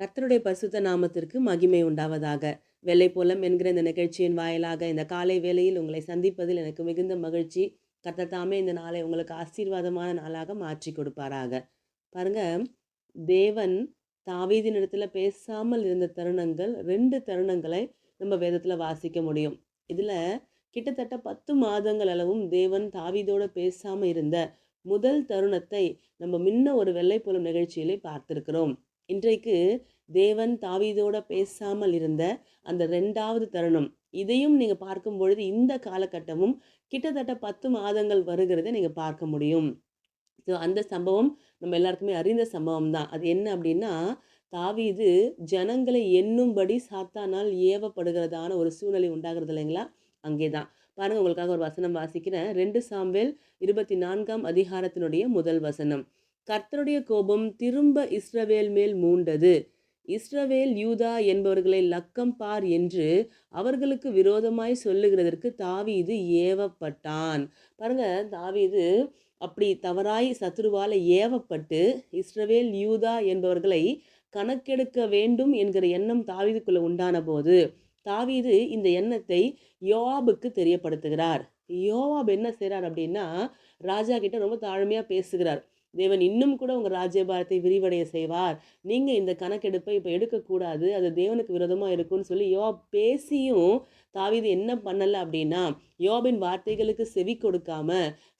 கர்த்தருடைய பரிசுத்த நாமத்திற்கு மகிமை உண்டாவதாக. வெள்ளை போலம் என்கிற இந்த நிகழ்ச்சியின் வாயிலாக இந்த காலை வேளையில் உங்களை சந்திப்பதில் எனக்கு மிகுந்த மகிழ்ச்சி. கர்த்தர் தாமே இந்த நாளை உங்களுக்கு ஆசீர்வாதமான நாளாக மாற்றி கொடுப்பாராக. பாருங்க தேவன் தாவீதின் இடத்துல பேசாமல் இருந்த தருணங்கள் ரெண்டு தருணங்களை நம்ம வேதத்தில் வாசிக்க முடியும். இதில் கிட்டத்தட்ட பத்து மாதங்கள் அளவும் தேவன் தாவீதோடு பேசாமல் இருந்த முதல் தருணத்தை நம்ம முன்ன ஒரு வெள்ளை போலும் நிகழ்ச்சியிலே பார்த்திருக்கிறோம். இன்றைக்கு தேவன் தாவீதோட பேசாமல் இருந்த அந்த ரெண்டாவது தருணம். இதையும் நீங்கள் பார்க்கும் பொழுது இந்த காலகட்டமும் கிட்டத்தட்ட பத்து மாதங்கள் வருகிறதை நீங்கள் பார்க்க முடியும். ஸோ அந்த சம்பவம் நம்ம எல்லாருக்குமே அறிந்த சம்பவம் தான் அது என்ன அப்படின்னா தாவீது ஜனங்களை எண்ணும்படி சாத்தானால் ஏவப்படுகிறதான ஒரு சூழ்நிலை உண்டாகிறது இல்லைங்களா? அங்கே தான் பாருங்க உங்களுக்காக ஒரு வசனம் வாசிக்கிறேன். ரெண்டு சாம்பேல் இருபத்தி நான்காம் அதிகாரத்தினுடைய முதல் வசனம். கர்த்தருடைய கோபம் திரும்ப இஸ்ரவேல் மேல் மூண்டது. இஸ்ரவேல் யூதா என்பவர்களை லக்கம் பார் என்று அவர்களுக்கு விரோதமாய் சொல்லுகிறதற்கு தாவீது ஏவப்பட்டான். பாருங்க தாவீது அப்படி தவறாய் சத்துருவால ஏவப்பட்டு இஸ்ரவேல் யூதா என்பவர்களை கணக்கெடுக்க வேண்டும் என்கிற எண்ணம் தாவீதுக்குள்ள உண்டான போது தாவீது இந்த எண்ணத்தை யோவாபுக்கு தெரியப்படுத்துகிறார். யோவாப் என்ன செய்கிறார் அப்படின்னா ராஜா கிட்ட ரொம்ப தாழ்மையாக பேசுகிறார். தேவன் இன்னும் கூட உங்கள் ராஜ்யபாரத்தை விரிவடைய செய்வார். நீங்கள் இந்த கணக்கெடுப்பை இப்போ எடுக்கக்கூடாது. அது தேவனுக்கு விரோதமாக இருக்கும்னு சொல்லி யோ பேசியும் தாவிது என்ன பண்ணலை அப்படின்னா யோபின் வார்த்தைகளுக்கு செவி கொடுக்காம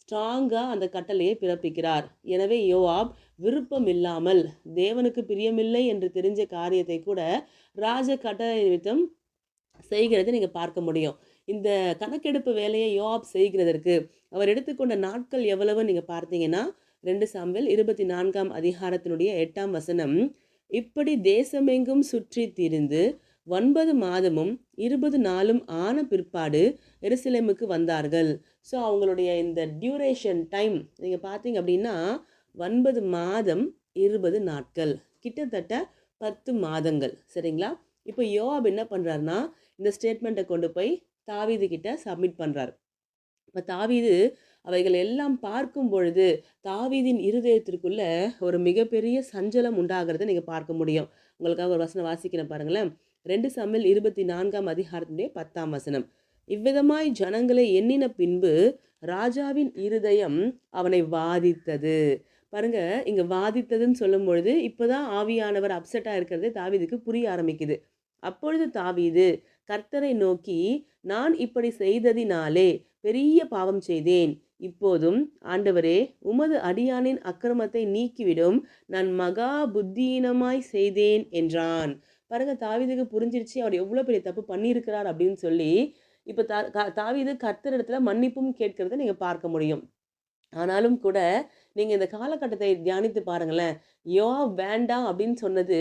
ஸ்ட்ராங்காக அந்த கட்டளையை பிறப்பிக்கிறார். எனவே யோவாப் விருப்பம் இல்லாமல் தேவனுக்கு பிரியமில்லை என்று தெரிஞ்ச காரியத்தை கூட ராஜ கட்டளை செய்கிறது நீங்கள் பார்க்க முடியும். இந்த கணக்கெடுப்பு வேலையை யோவாப் செய்கிறதற்கு அவர் எடுத்துக்கொண்ட நாட்கள் எவ்வளவு நீங்கள் பார்த்தீங்கன்னா ரெண்டு சாம்பல் இருபத்தி நான்காம் அதிகாரத்தினுடைய எட்டாம் வசனம். இப்படி தேசமெங்கும் சுற்றி திரிந்து ஒன்பது மாதமும் இருபது நாளும் ஆன பிற்பாடு எருசலேமுக்கு வந்தார்கள். ஸோ அவங்களுடைய இந்த டியூரேஷன் டைம் நீங்கள் பார்த்தீங்க அப்படின்னா ஒன்பது மாதம் இருபது நாட்கள். கிட்டத்தட்ட பத்து மாதங்கள். சரிங்களா? இப்போ யோவாப் என்ன பண்ணுறாருனா இந்த ஸ்டேட்மெண்ட்டை கொண்டு போய் தாவீது கிட்ட சப்மிட் பண்ணுறாரு இப்போ தாவீது அவைகள் எல்லாம் பார்க்கும் பொழுது தாவீதின் இருதயத்திற்குள்ள ஒரு மிகப்பெரிய சஞ்சலம் உண்டாகிறத நீங்கள் பார்க்க முடியும். உங்களுக்காக ஒரு வசனம் வாசிக்கிறேன் பாருங்களேன். ரெண்டு சமையல் இருபத்தி நான்காம் அதிகாரத்தினுடைய பத்தாம் வசனம். இவ்விதமாய் ஜனங்களை எண்ணின பின்பு ராஜாவின் இருதயம் அவனை வாதித்தது. பாருங்க இங்க வாதித்ததுன்னு சொல்லும் பொழுது இப்போதான் ஆவியானவர் அப்செட்டாக இருக்கிறது தாவீதுக்கு புரிய ஆரம்பிக்குது. அப்பொழுது தாவீது கர்த்தரை நோக்கி நான் இப்படி செய்ததினாலே பெரிய பாவம் செய்தேன். இப்போதும் ஆண்டவரே உமது அடியானின் அக்கிரமத்தை நீக்கிவிடும். நான் மகா புத்தீனமாய் செய்தேன் என்றான். பாருங்க தாவீதுக்கு புரிஞ்சிருச்சு அவர் எவ்வளோ பெரிய தப்பு பண்ணியிருக்கிறார் அப்படின்னு சொல்லி இப்போ தா தாவிது தாவீது கர்த்தர் இடத்துல மன்னிப்பும் கேட்கறத நீங்கள் பார்க்க முடியும். ஆனாலும் கூட நீங்கள் இந்த காலகட்டத்தை தியானித்து பாருங்களேன். யோப் வேண்டாம் அப்படின்னு சொன்னது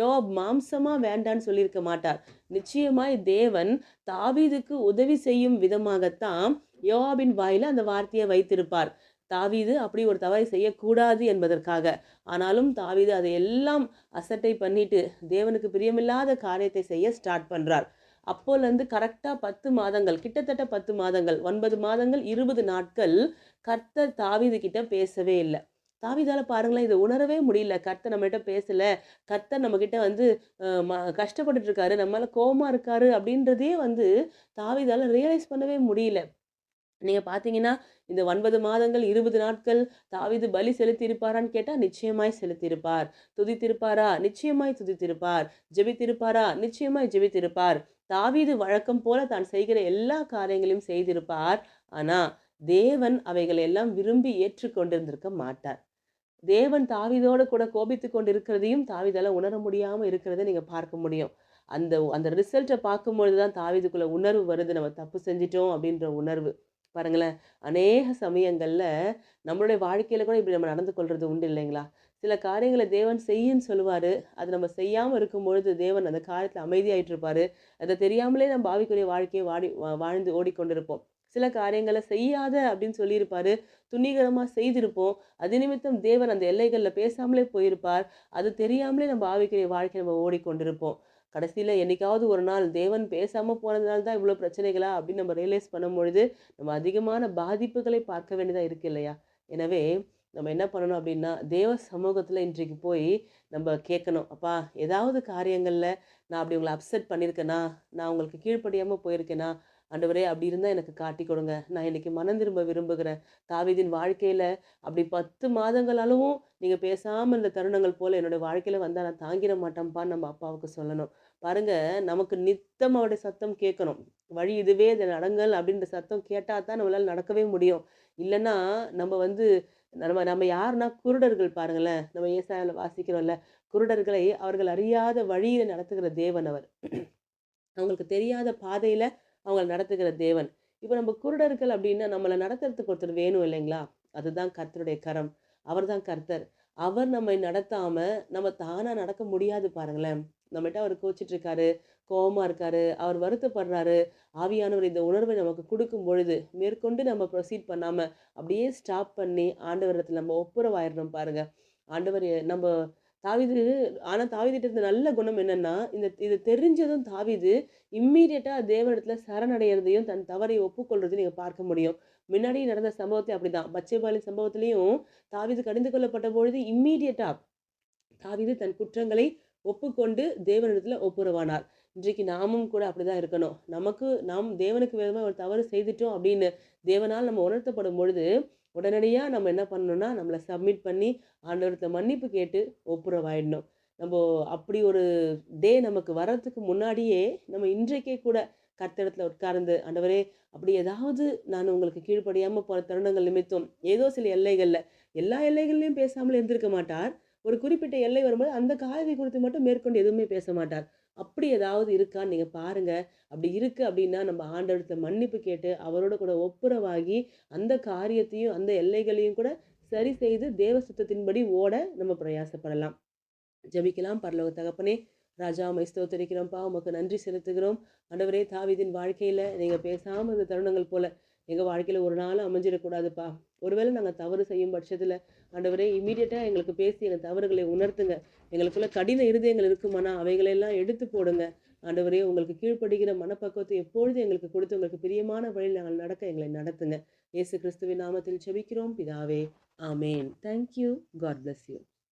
யோப் மாம்சமாக வேண்டான்னு சொல்லியிருக்க மாட்டார். நிச்சயமாய் தேவன் தாவீதுக்கு உதவி செய்யும் விதமாகத்தான் யோவாபின் வாயில் அந்த வார்த்தையை வைத்திருப்பார். தாவீது அப்படி ஒரு தவறை செய்யக்கூடாது என்பதற்காக. ஆனாலும் தாவீது அதை எல்லாம் அசட்டை பண்ணிட்டு தேவனுக்கு பிரியமில்லாத காரியத்தை செய்ய ஸ்டார்ட் பண்ணுறார் அப்போலேருந்து கரெக்டாக பத்து மாதங்கள் கிட்டத்தட்ட பத்து மாதங்கள் ஒன்பது மாதங்கள் இருபது நாட்கள் கர்த்தர் தாவீது கிட்ட பேசவே இல்லை. தாவிதால் பாருங்களேன் இதை உணரவே முடியல. கர்த்தர் நம்மகிட்ட பேசலை. கர்த்தர் நம்மக்கிட்ட வந்து ம- கஷ்டப்பட்டுட்டு இருக்காரு. நம்ம கோபமாக இருக்காரு அப்படின்றதே வந்து தாவிதால் ரியலைஸ் பண்ணவே முடியல. நீங்கள் பார்த்தீங்கன்னா இந்த ஒன்பது மாதங்கள் இருபது நாட்கள் தாவிது பலி செலுத்தியிருப்பாரான்னு கேட்டால் நிச்சயமாய் செலுத்தியிருப்பார். துதித்திருப்பாரா? நிச்சயமாய் துதித்திருப்பார். ஜெபித்திருப்பாரா? நிச்சயமாய் ஜெபித்திருப்பார். தாவீது வழக்கம் போல தான் செய்கிற எல்லா காரியங்களையும் செய்திருப்பார். ஆனால் தேவன் அவைகளை எல்லாம் விரும்பி ஏற்றுக்கொண்டிருந்திருக்க மாட்டார். தேவன் தாவீதோடு கூட கோபித்து கொண்டு இருக்கிறதையும் தாவீதால உணர முடியாமல் இருக்கிறத நீங்கள் பார்க்க முடியும். அந்த அந்த ரிசல்ட்டை பார்க்கும்பொழுது தான் தாவிதுக்குள்ளே உணர்வு வருது. நம்ம தப்பு செஞ்சிட்டோம் அப்படின்ற உணர்வு. பாருங்களேன். அநேக சமயங்களில் நம்மளுடைய வாழ்க்கையில் கூட இப்படி நம்ம நடந்து கொள்வது உண்டு இல்லைங்களா? சில காரியங்களை தேவன் செய்யுன்னு சொல்லுவார். அது நம்ம செய்யாமல் இருக்கும் பொழுது தேவன் அந்த காரியத்தில் அமைதியாயிட்டு இருப்பார் அதை தெரியாமலே நம்ம பாவிக்குரிய வாழ்க்கையை வாடி வா- வாழ்ந்து ஓடிக்கொண்டிருப்போம். சில காரியங்களை செய்யாத அப்படின்னு சொல்லியிருப்பார். துணிகரமாக செய்திருப்போம். அது நிமித்தம் தேவன் அந்த எல்லைகளில் பேசாமலே போயிருப்பார். அது தெரியாமலே நம்ம ஆவிக்குரிய வாழ்க்கை நம்ம ஓடிக்கொண்டிருப்போம். கடைசியில் என்னைக்காவது ஒரு நாள் தேவன் பேசாமல் போனதுனால தான் இவ்வளோ பிரச்சனைகளா அப்படின்னு நம்ம ரியலைஸ் பண்ணும் பொழுது நம்ம அதிகமான பாதிப்புகளை பார்க்க வேண்டியதாக இருக்கு இல்லையா? எனவே நம்ம என்ன பண்ணணும் அப்படின்னா தேவ சமூகத்தில் இன்றைக்கு போய் நம்ம கேட்கணும் அப்பா ஏதாவது காரியங்களில் நான் அப்படி உங்களை அப்செட் பண்ணியிருக்கேனா? நான் உங்களுக்கு கீழ்ப்படியாமல் போயிருக்கேனா? ஆண்டவரே அப்படி இருந்தால் எனக்கு காட்டி கொடுங்க. நான் இன்னைக்கு மனம் திரும்ப விரும்புகிறேன். தாவீதின் வாழ்க்கையில் அப்படி பத்து மாதங்களாலும் நீங்கள் பேசாமல் இந்த தருணங்கள் போல் என்னுடைய வாழ்க்கையில் வந்தால் நான் தாங்கிட மாட்டேன்ப்பான்னு நம்ம அப்பாவுக்கு சொல்லணும். பாருங்க நமக்கு நித்தம் அவருடைய சத்தம் கேட்கணும். வழி இதுவே இதை நடங்கள் அப்படின்ற சத்தம் கேட்டால் தான் நம்மளால் நடக்கவே முடியும். இல்லைன்னா நம்ம வந்து நம்ம நம்ம யாருன்னா குருடர்கள் பாருங்களேன். நம்ம ஏசாயில் வாசிக்கிறோம்ல. குருடர்களை அவர்கள் அறியாத வழியில் நடத்துகிற தேவன் அவர். அவங்களுக்கு தெரியாத பாதையில் அவங்கள நடத்துகிற தேவன். இப்போ நம்ம குருடர்கள் அப்படின்னா நம்மளை நடத்துறதுக்கு ஒருத்தர் வேணும் இல்லைங்களா? அதுதான் கர்த்தருடைய கரம். அவர் தான் கர்த்தர். அவர் நம்மை நடத்தாமல் நம்ம தானாக நடக்க முடியாது பாருங்களேன். நம்மகிட்ட அவர் கோச்சிட்டு இருக்காரு கோவமா இருக்காரு அவர் வருத்தப்படுறாரு. ஆவியானவர் இந்த உணர்வை நமக்கு கொடுக்கும் பொழுது மேற்கொண்டு நம்ம ப்ரொசீட் பண்ணாமல் அப்படியே ஸ்டாப் பண்ணி ஆண்டவரத்தில் நம்ம ஒப்புரவாயிடணும் பாருங்கள் ஆண்டவர் நம்ம தாவிது ஆனால் தாவிதிட்ட இருந்த நல்ல குணம் என்னன்னா இந்த இது தெரிஞ்சதும் தாவிது இம்மீடியட்டாக தேவனிடத்துல சரணடைகிறதையும் தன் தவறை ஒப்புக்கொள்றதையும் நீங்கள் பார்க்க முடியும். முன்னாடி நடந்த சம்பவத்தை அப்படிதான். பச்சைபாலின் சம்பவத்திலையும் தாவிது கடிந்து கொள்ளப்பட்ட பொழுது இம்மீடியட்டாக தாவிது தன் குற்றங்களை ஒப்புக்கொண்டு தேவனிடத்துல ஒப்புரவானார். இன்றைக்கு நாமும் கூட அப்படிதான் இருக்கணும். நமக்கு நாம் தேவனுக்கு விதமாக ஒரு தவறு செய்துட்டோம் அப்படின்னு தேவனால் நம்ம உணர்த்தப்படும் பொழுது உடனடியாக நம்ம என்ன பண்ணணும்னா நம்மளை சப்மிட் பண்ணி ஆண்டவரத்தை மன்னிப்பு கேட்டு ஒப்புரவாயிடணும். நம்ம அப்படி ஒரு டே நமக்கு வர்றதுக்கு முன்னாடியே நம்ம இன்றைக்கே கூட கர்த்தடத்தில் உட்கார்ந்து ஆண்டவரே அப்படி ஏதாவது நான் உங்களுக்கு கீழ்ப்படியாமல் போகிற தருணங்கள் நிமித்தம் ஏதோ சில எல்லைகளில் எல்லா எல்லைகள்லையும் பேசாமல் இருந்திருக்க மாட்டார். ஒரு குறிப்பிட்ட எல்லை வரும்போது அந்த காரியத்தை குறித்து மட்டும் மேற்கொண்டு எதுவுமே பேச மாட்டார். அப்படி ஏதாவது இருக்கான்னு நீங்கள் பாருங்கள் அப்படி இருக்குது அப்படின்னா நம்ம ஆண்டவரத்தில் மன்னிப்பு கேட்டு அவரோட கூட ஒப்புரவாகி அந்த காரியத்தையும் அந்த எல்லைகளையும் கூட சரி செய்து தேவ சுத்தத்தின்படி ஓட நம்ம பிரயாசப்படலாம். ஜெபிக்கலாம் பரலோக தகப்பனே. ராஜா உமை ஸ்தோத்தரிக்கிறோம்ப்பா. உமக்கு நன்றி செலுத்துகிறோம். ஆண்டவரே தாவிதின் வாழ்க்கையில் நீங்கள் பேசாமல் இருந்த தருணங்கள் போல் எங்கள் வாழ்க்கையில் ஒரு நாளும் அமைஞ்சிடக்கூடாதுப்பா. ஒருவேளை நாங்கள் தவறு செய்யும் பட்சத்தில் ஆண்டவரே இமீடியட்டாக எங்களுக்கு பேசி எங்கள் தவறுகளை உணர்த்துங்க. எங்களுக்குள்ள கடின இருதயங்கள் இருக்குமானா அவைகளெல்லாம் எடுத்து போடுங்க. ஆண்டவரே உங்களுக்கு கீழ்ப்படுகிற மனப்பக்குவத்தை எப்பொழுதும் எங்களுக்கு கொடுத்து உங்களுக்கு பிரியமான வழியில் நாங்கள் நடக்க எங்களை நடத்துங்க. இயேசு கிறிஸ்துவின் நாமத்தில் செபிக்கிறோம். பிதாவே ஆமேன். Thank you God bless you